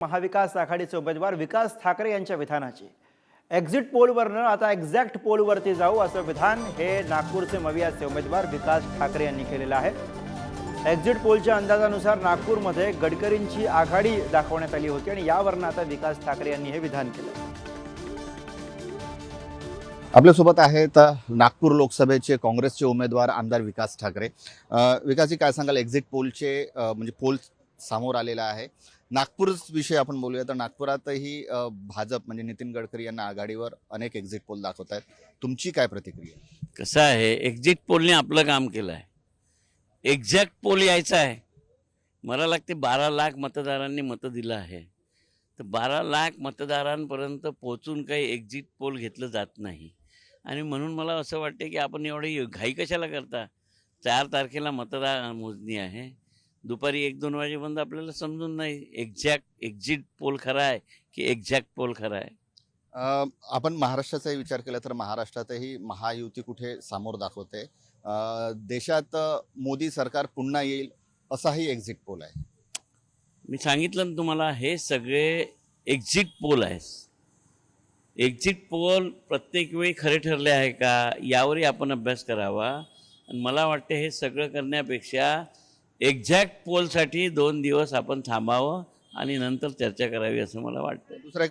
महाविकास आघाडीचे उमेदवार विकास ठाकरे यांच्या विधानाची. एक्झिट पोलवरनं आता एक्झॅक्ट पोलवरती जाऊ असं विधान हे नागपूरचे मवियाचे उमेदवार विकास ठाकरे यांनी केलेलं आहे. एक्झिट पोलच्या अंदाजानुसार नागपूरमध्ये गडकरींची आघाडी दाखवण्यात आली होती आणि यावरनं आता विकास ठाकरे यांनी हे विधान केलं. आपल्यासोबत आहेत नागपूर लोकसभेचे काँग्रेसचे उमेदवार आमदार विकास ठाकरे. विकासजी काय सांगाल? एक्झिट पोलचे म्हणजे पोल समोर आलेला आहे. नागपूरच विषयी आपण बोलूया. तर नागपुरातही भाजप म्हणजे नितीन गडकरी यांना आघाडीवर अनेक एक्झिट पोल दाखवत आहेत. तुमची काय प्रतिक्रिया? कसं आहे एक्झिट पोलने आपलं काम केलं आहे. एक्झॅक्ट पोल यायचा आहे. मला लागते बारा लाख मतदारांनी मतं दिलं आहे. तर बारा लाख मतदारांपर्यंत पोचून काही एक्झिट पोल घेतलं जात नाही. आणि म्हणून मला असं वाटते की आपण एवढी घाई कशाला करता? चार तारखेला मतदार मोजणी आहे. दुपारी एक दोन वाजेपर्यंत आपल्याला समजून नाही. एक्झॅक्ट एक्झिट पोल खरा आहे की एक्झॅक्ट पोल खरा आहे? आपण महाराष्ट्राचाही विचार केला तर महाराष्ट्रातही महायुती कुठे समोर दाखवते. देशात मोदी सरकार पुन्हा येईल असाही एक्झिट पोल आहे. मी सांगितलं ना तुम्हाला हे सगळे एक्झिट पोल आहे एक्झिट पोल प्रत्येक वेळी खरे ठरले आहे का? यावरही आपण अभ्यास करावा. आणि मला वाटते हे सगळं करण्यापेक्षा एक्झॅक्ट पोलसाठी दोन दिवस आपण थांबावं आणि नंतर चर्चा करावी असं मला वाटतं. दुसरा